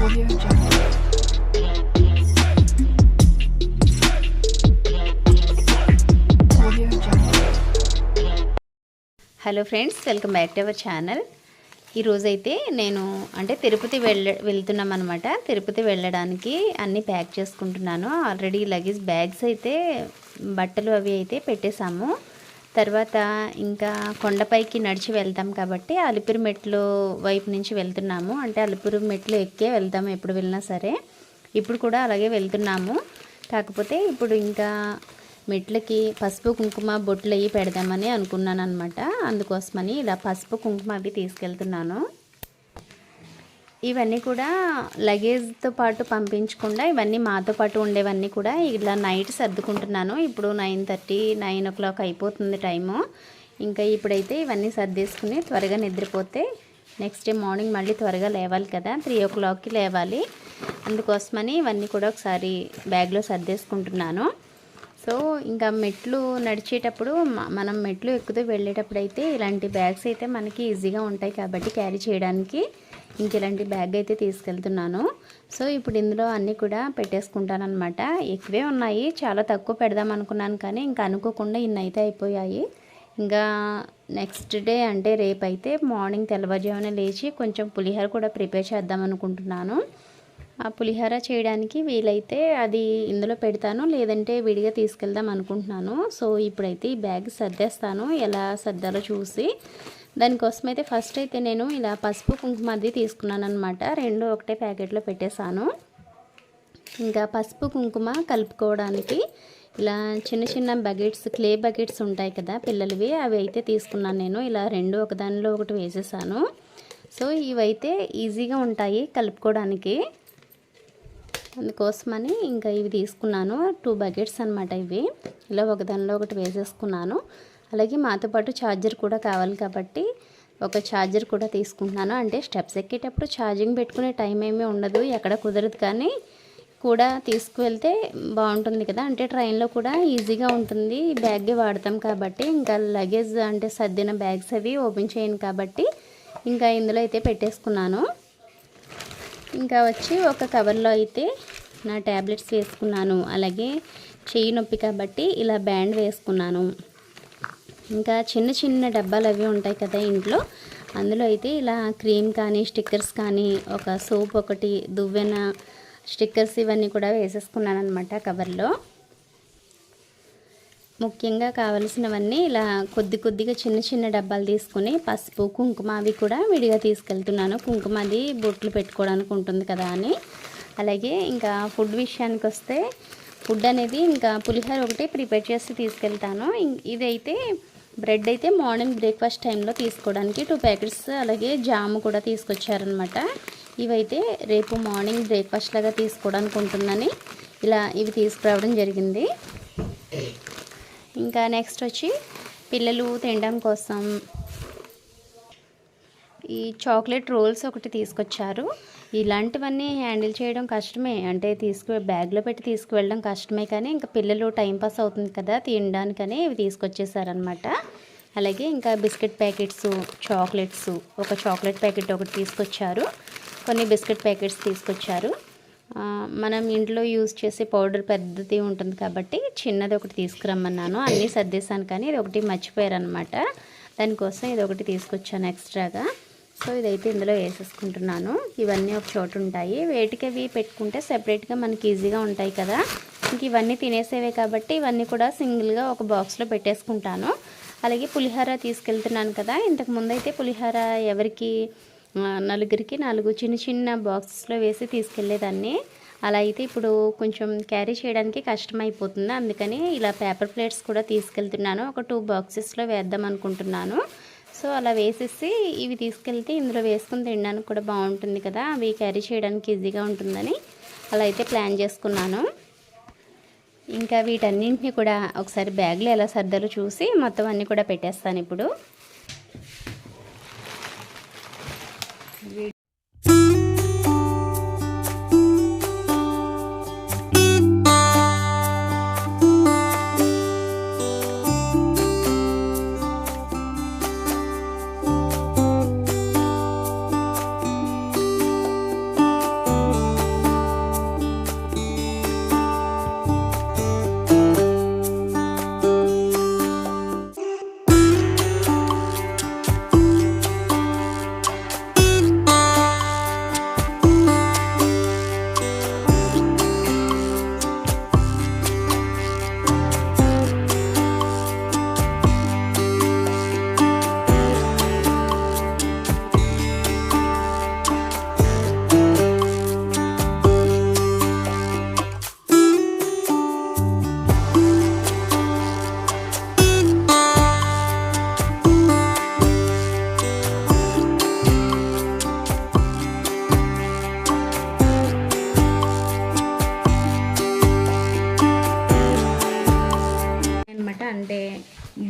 Hello friends welcome back to our channel ఈరోజైతే నేను అంటే తిరుపతి వెళ్ళ వెళ్తున్నాం అనమాట తిరుపతి వెళ్ళడానికి అన్నీ ప్యాక్ చేసుకుంటున్నాను. ఆల్రెడీ లగేజ్ బ్యాగ్స్ అయితే బట్టలు అవి అయితే పెట్టేశాము. తర్వాత ఇంకా కొండపైకి నడిచి వెళ్తాం కాబట్టి అలిపిరి మెట్లు వైపు నుంచి వెళ్తున్నాము. అంటే అలిపిరి మెట్లు ఎక్కే వెళ్తాము ఎప్పుడు వెళ్ళినా సరే. ఇప్పుడు కూడా అలాగే వెళ్తున్నాము. కాకపోతే ఇప్పుడు ఇంకా మెట్లకి పసుపు కుంకుమ బొట్లు అవి పెడదామని అనుకున్నాను అనమాట అందుకోసమని ఇలా పసుపు కుంకుమ అవి తీసుకెళ్తున్నాను. ఇవన్నీ కూడా లగేజ్తో పాటు పంపించకుండా ఇవన్నీ మాతో పాటు ఉండేవన్నీ కూడా ఇలా నైట్ సర్దుకుంటున్నాను. ఇప్పుడు nine thirty nine o'clock అయిపోతుంది టైము. ఇంకా ఇప్పుడైతే ఇవన్నీ సర్దేసుకుని త్వరగా నిద్రపోతే నెక్స్ట్ డే మార్నింగ్ మళ్ళీ త్వరగా లేవాలి కదా త్రీ ఓ క్లాక్కి లేవాలి. అందుకోసమని ఇవన్నీ కూడా ఒకసారి బ్యాగ్లో సర్దేసుకుంటున్నాను. సో ఇంకా మెట్లు నడిచేటప్పుడు మనం మెట్లు ఎక్కుతూ వెళ్ళేటప్పుడు అయితే ఇలాంటి బ్యాగ్స్ అయితే మనకి ఈజీగా ఉంటాయి కాబట్టి క్యారీ చేయడానికి. ఇంక ఇలాంటి బ్యాగ్ అయితే తీసుకెళ్తున్నాను. సో ఇప్పుడు ఇందులో అన్నీ కూడా పెట్టేసుకుంటాను అనమాట ఎక్కువే ఉన్నాయి. చాలా తక్కువ పెడదాం అనుకున్నాను కానీ ఇంకా అనుకోకుండా ఇన్ని అయితే అయిపోయాయి. ఇంకా నెక్స్ట్ డే అంటే రేపు అయితే మార్నింగ్ తెల్లవారుజామున లేచి కొంచెం పులిహోర కూడా ప్రిపేర్ చేద్దాం అనుకుంటున్నాను. ఆ పులిహోర చేయడానికి వీలైతే అది ఇందులో పెడతాను. లేదంటే విడిగా తీసుకెళ్దాం అనుకుంటున్నాను. సో ఇప్పుడైతే ఈ బ్యాగ్ సర్దేస్తాను. ఎలా సర్దాలో చూసి. దానికోసం అయితే ఫస్ట్ అయితే నేను ఇలా పసుపు కుంకుమ అది తీసుకున్నాను అనమాట రెండు ఒకటే ప్యాకెట్లో పెట్టేశాను. ఇంకా పసుపు కుంకుమ కలుపుకోవడానికి ఇలా చిన్న చిన్న బకెట్స్ క్లే బకెట్స్ ఉంటాయి కదా పిల్లలవి అవి అయితే తీసుకున్నాను నేను. ఇలా రెండు ఒకదానిలో ఒకటి వేసేసాను. సో ఇవైతే ఈజీగా ఉంటాయి కలుపుకోవడానికి. అందుకోసమని ఇంకా ఇవి తీసుకున్నాను. టూ బకెట్స్ అనమాట ఇవి. ఇలా ఒకదానిలో ఒకటి వేసేసుకున్నాను. అలాగే మాతో పాటు ఛార్జర్ కూడా కావాలి కాబట్టి ఒక ఛార్జర్ కూడా తీసుకుంటున్నాను. అంటే స్టెప్స్ ఎక్కేటప్పుడు ఛార్జింగ్ పెట్టుకునే టైం ఏమీ ఉండదు ఎక్కడ కుదరదు కానీ కూడా తీసుకువెళ్తే బాగుంటుంది కదా. అంటే ట్రైన్లో కూడా ఈజీగా ఉంటుంది బ్యాగే వాడతాం కాబట్టి ఇంకా లగేజ్ అంటే సర్దిన బ్యాగ్స్ అవి ఓపెన్ చేయను కాబట్టి ఇంకా ఇందులో అయితే పెట్టేసుకున్నాను. ఇంకా వచ్చి ఒక కవర్లో అయితే నా ట్యాబ్లెట్స్ వేసుకున్నాను. అలాగే చెయ్యి నొప్పి కాబట్టి ఇలా బ్యాండ్ వేసుకున్నాను. ఇంకా చిన్న చిన్న డబ్బాలు అవి ఉంటాయి కదా ఇంట్లో. అందులో అయితే ఇలా క్రీమ్ కానీ స్టిక్కర్స్ కానీ ఒక సోప్ ఒకటి దువ్వెన స్టిక్కర్స్ ఇవన్నీ కూడా వేసేసుకున్నాను అనమాట కవర్లో. ముఖ్యంగా కావలసినవన్నీ ఇలా కొద్ది కొద్దిగా చిన్న చిన్న డబ్బాలు తీసుకుని పసుపు కుంకుమ అవి కూడా విడిగా తీసుకెళ్తున్నాను. కుంకుమ అది బొట్లు పెట్టుకోవడానికి ఉంటుంది కదా అని. అలాగే ఇంకా ఫుడ్ విషయానికి వస్తే ఫుడ్ అనేది ఇంకా పులిహోర ఒకటి ప్రిపేర్ చేసి తీసుకెళ్తాను. ఇం- ఇదైతే బ్రెడ్ అయితే మార్నింగ్ బ్రేక్ఫాస్ట్ టైంలో తీసుకోవడానికి టూ ప్యాకెట్స్ అలాగే జాము కూడా తీసుకొచ్చారనమాట ఇవైతే రేపు మార్నింగ్ బ్రేక్ఫాస్ట్ లాగా తీసుకోవడానికి ఉంటుందని ఇలా ఇవి తీసుకురావడం జరిగింది. ఇంకా నెక్స్ట్ వచ్చి పిల్లలు తినడం కోసం ఈ చాక్లెట్ రోల్స్ ఒకటి తీసుకొచ్చారు. ఇలాంటివన్నీ హ్యాండిల్ చేయడం కష్టమే. అంటే తీసుకు బ్యాగ్లో పెట్టి తీసుకువెళ్ళడం కష్టమే కానీ ఇంకా పిల్లలు టైంపాస్ అవుతుంది కదా తినడానికని ఇవి తీసుకొచ్చేసారనమాట అలాగే ఇంకా బిస్కెట్ ప్యాకెట్స్ చాక్లెట్స్ ఒక చాక్లెట్ ప్యాకెట్ ఒకటి తీసుకొచ్చారు. కొన్ని బిస్కెట్ ప్యాకెట్స్ తీసుకొచ్చారు. మనం ఇంట్లో యూజ్ చేసే పౌడర్ పెద్దది ఉంటుంది కాబట్టి చిన్నది ఒకటి తీసుకురమ్మన్నాను. అన్నీ సర్దేశాను కానీ ఇది ఒకటి మర్చిపోయారనమాట దానికోసం ఇది ఒకటి తీసుకొచ్చాను ఎక్స్ట్రాగా. సో ఇదైతే ఇందులో వేసేసుకుంటున్నాను. ఇవన్నీ ఒక చోటు ఉంటాయి. వేటికి అవి పెట్టుకుంటే సెపరేట్గా మనకి ఈజీగా ఉంటాయి కదా. ఇంక ఇవన్నీ తినేసేవే కాబట్టి ఇవన్నీ కూడా సింగిల్గా ఒక బాక్స్లో పెట్టేసుకుంటాను. అలాగే పులిహోర తీసుకెళ్తున్నాను కదా. ఇంతకు ముందు అయితే పులిహోర ఎవరికి నలుగురికి నాలుగు చిన్న చిన్న బాక్సెస్లో వేసి తీసుకెళ్ళేదాన్ని. అలా అయితే ఇప్పుడు కొంచెం క్యారీ చేయడానికి కష్టమైపోతుంది. అందుకని ఇలా పేపర్ ప్లేట్స్ కూడా తీసుకెళ్తున్నాను. ఒక టూ బాక్సెస్లో వేద్దాం అనుకుంటున్నాను. సో అలా వేసేసి ఇవి తీసుకెళ్తే ఇందులో వేసుకుని తినడానికి కూడా బాగుంటుంది కదా. అవి క్యారీ చేయడానికి ఈజీగా ఉంటుందని అలా అయితే ప్లాన్ చేసుకున్నాను. ఇంకా వీటన్నింటినీ కూడా ఒకసారి బ్యాగ్లో ఎలా సర్దాలో చూసి మొత్తం అన్నీ కూడా పెట్టేస్తాను ఇప్పుడు.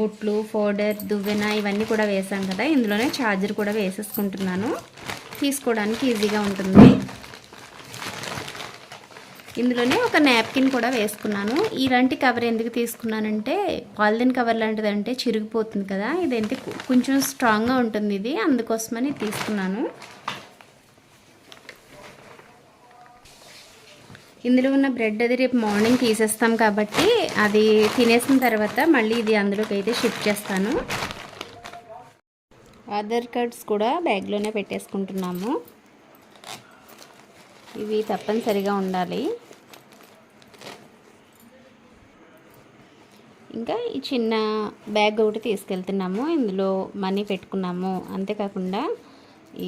బుట్లు ఫోల్డర్ దువ్వెన ఇవన్నీ కూడా వేసాం కదా. ఇందులోనే ఛార్జర్ కూడా వేసేసుకుంటున్నాను. తీసుకోవడానికి ఈజీగా ఉంటుంది. ఇందులోనే ఒక నాప్కిన్ కూడా వేసుకున్నాను. ఇలాంటి కవర్ ఎందుకు తీసుకున్నానంటే పాలిథిన్ కవర్ లాంటిదంటే చిరిగిపోతుంది కదా. ఇదంటే కొ- కొంచెం స్ట్రాంగ్గా ఉంటుంది ఇది. అందుకోసమని తీసుకున్నాను. ఇందులో ఉన్న బ్రెడ్ అది రేపు మార్నింగ్ తీసేస్తాం కాబట్టి అది తినేసిన తర్వాత మళ్ళీ ఇది అందులోకి అయితే షిఫ్ట్ చేస్తాను. ఆధార్ కార్డ్స్ కూడా బ్యాగ్లోనే పెట్టేసుకుంటున్నాము. ఇవి తప్పనిసరిగా ఉండాలి. ఇంకా ఈ చిన్న బ్యాగ్ ఒకటి తీసుకెళ్తున్నాము. ఇందులో మనీ పెట్టుకున్నాము. అంతేకాకుండా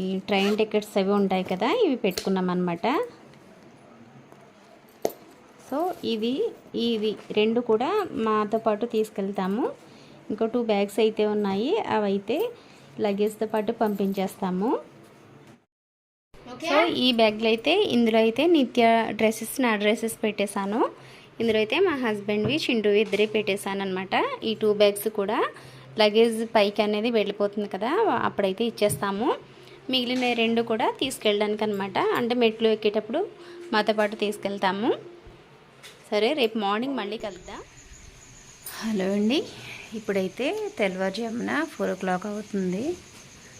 ఈ ట్రైన్ టికెట్స్ అవి ఉంటాయి కదా ఇవి పెట్టుకున్నాం అనమాట సో ఇది ఇది రెండు కూడా మాతో పాటు తీసుకెళ్తాము. ఇంకో టూ బ్యాగ్స్ అయితే ఉన్నాయి. అవి అయితే లగేజ్తో పాటు పంపించేస్తాము. సో ఈ బ్యాగ్లో అయితే ఇందులో అయితే నిత్య డ్రెస్సెస్ నా డ్రెస్సెస్ పెట్టేశాను. ఇందులో అయితే మా హస్బెండ్వి చింటూ ఇద్దరే పెట్టేశాను అనమాట ఈ టూ బ్యాగ్స్ కూడా లగేజ్ పైకి అనేది వెళ్ళిపోతుంది కదా అప్పుడైతే ఇచ్చేస్తాము. మిగిలిన రెండు కూడా తీసుకెళ్ళడానికి అనమాట అంటే మెట్లు ఎక్కేటప్పుడు మాతో పాటు తీసుకెళ్తాము. సరే రేపు మార్నింగ్ మళ్ళీ కలుద్దాం. హలో అండి. ఇప్పుడైతే తెల్లవారుజామున ఫోర్ ఓ క్లాక్ అవుతుంది.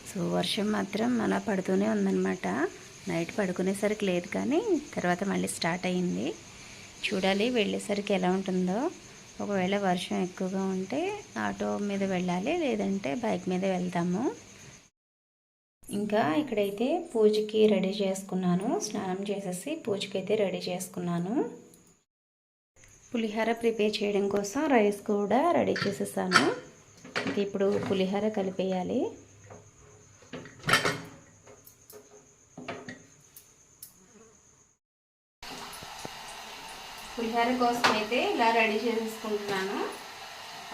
సో వర్షం మాత్రం అలా పడుతూనే ఉందన్నమాట. నైట్ పడుకునేసరికి లేదు కానీ తర్వాత మళ్ళీ స్టార్ట్ అయ్యింది. చూడాలి వెళ్ళేసరికి ఎలా ఉంటుందో. ఒకవేళ వర్షం ఎక్కువగా ఉంటే ఆటో మీద వెళ్ళాలి లేదంటే బైక్ మీద వెళ్తాము. ఇంకా ఇక్కడైతే పూజకి రెడీ చేసుకున్నాను. స్నానం చేసేసి పూజకి అయితే రెడీ చేసుకున్నాను. పులిహోర ప్రిపేర్ చేయడం కోసం రైస్ కూడా రెడీ చేసేసాను. ఇప్పుడు పులిహోర కలిపేయాలి. పులిహోర కోసం అయితే ఇలా రెడీ చేసేసుకుంటున్నాను.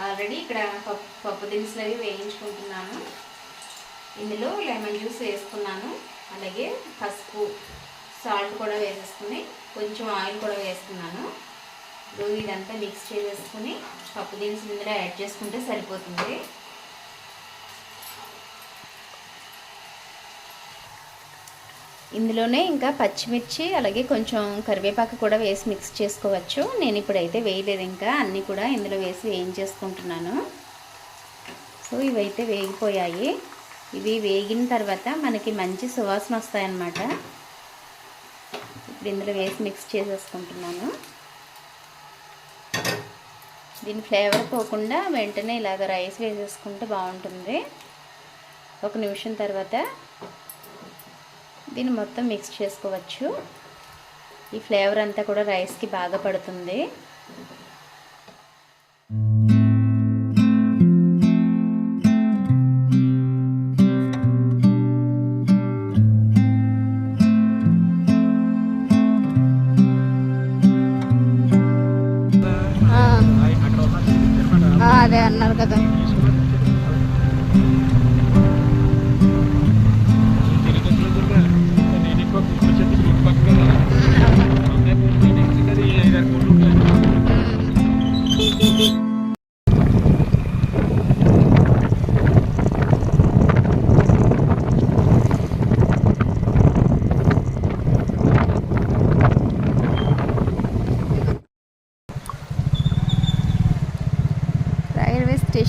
ఆల్రెడీ ఇక్కడ పప్పు పప్పు దినుసులు అవి వేయించుకుంటున్నాను. ఇందులో లెమన్ జ్యూస్ వేసుకున్నాను. అలాగే పసుపు సాల్ట్ కూడా వేసేసుకుని కొంచెం ఆయిల్ కూడా వేసుకున్నాను. ఇప్పుడు ఇదంతా మిక్స్ చేసేసుకుని పప్పు దినుసులు ఇందులో యాడ్ చేసుకుంటే సరిపోతుంది. ఇందులోనే ఇంకా పచ్చిమిర్చి అలాగే కొంచెం కరివేపాకు కూడా వేసి మిక్స్ చేసుకోవచ్చు. నేను ఇప్పుడైతే వేయలేదు ఇంకా అన్నీ కూడా ఇందులో వేసి వేయించేసుకుంటున్నాను. సో ఇవైతే వేగిపోయాయి. ఇవి వేగిన తర్వాత మనకి మంచి సువాసన వస్తాయన్నమాట. ఇప్పుడు ఇందులో వేసి మిక్స్ చేసేసుకుంటున్నాను. దీని ఫ్లేవర్ పోకుండా వెంటనే ఇలాగ రైస్ వేసేసుకుంటే బాగుంటుంది. ఒక నిమిషం తర్వాత దీన్ని మొత్తం మిక్స్ చేసుకోవచ్చు. ఈ ఫ్లేవర్ అంతా కూడా రైస్కి బాగా పడుతుంది. అదే అన్నారు కదా.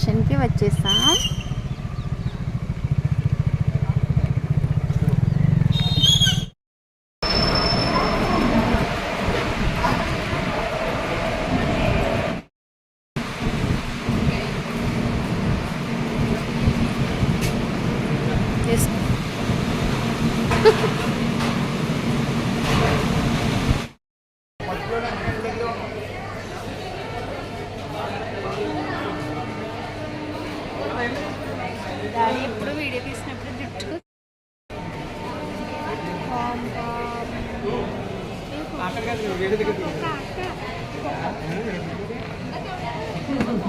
స్టేషన్కి వచ్చేసాం. డాడీ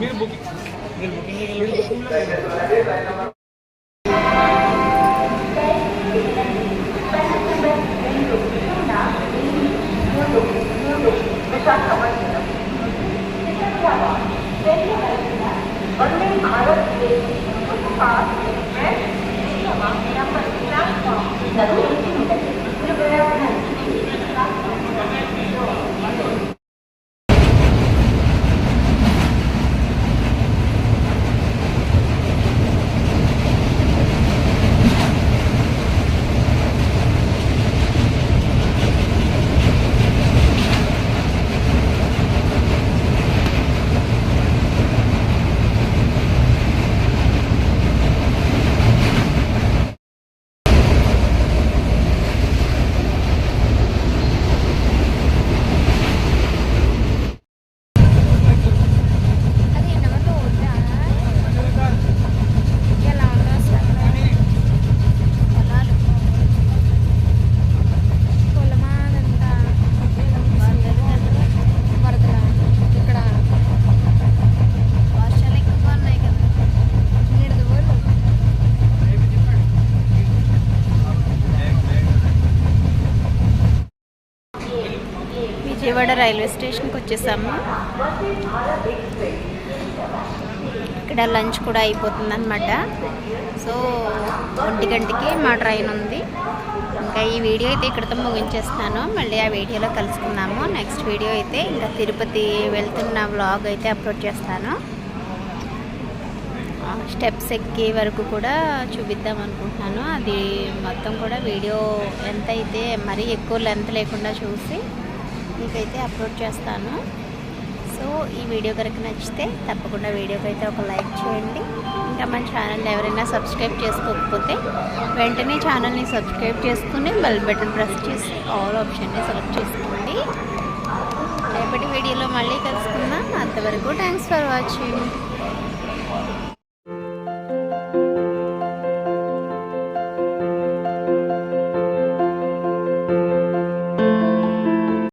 मेरी बुकिंग मेरी booking Vande Bharat number platform Vijayawada railway స్టేషన్కి వచ్చేసాము. ఇక్కడ లంచ్ కూడా అయిపోతుంది అనమాట సో ఒంటి గంటకి మా ట్రైన్ ఉంది. ఇంకా ఈ వీడియో అయితే ఇక్కడితో ముగించేస్తాను. మళ్ళీ ఆ వీడియోలో కలుసుకుందాము. నెక్స్ట్ వీడియో అయితే ఇంకా తిరుపతి వెళ్తున్న వ్లాగ్ అయితే అప్లోడ్ చేస్తాను. స్టెప్స్ ఎక్కే వరకు కూడా చూపిద్దాం అనుకుంటున్నాను. అది మొత్తం కూడా వీడియో ఎంత అయితే మరీ ఎక్కువ లెంత్ లేకుండా చూసి మీకైతే అప్లోడ్ చేస్తాను. సో ఈ వీడియో కనుక నచ్చితే తప్పకుండా వీడియోకి అయితే ఒక లైక్ చేయండి. ఇంకా మన ఛానల్ ఎవరైనా సబ్స్క్రైబ్ చేసుకోకపోతే వెంటనే ఛానల్ని సబ్స్క్రైబ్ చేసుకుని బెల్ బటన్ ప్రెస్ చేసి ఆల్ ఆప్షన్ని సెలెక్ట్ చేసుకోండి. రేపటి వీడియోలో మళ్ళీ కలుసుకుందాం. అంతవరకు థ్యాంక్స్ ఫర్ వాచింగ్.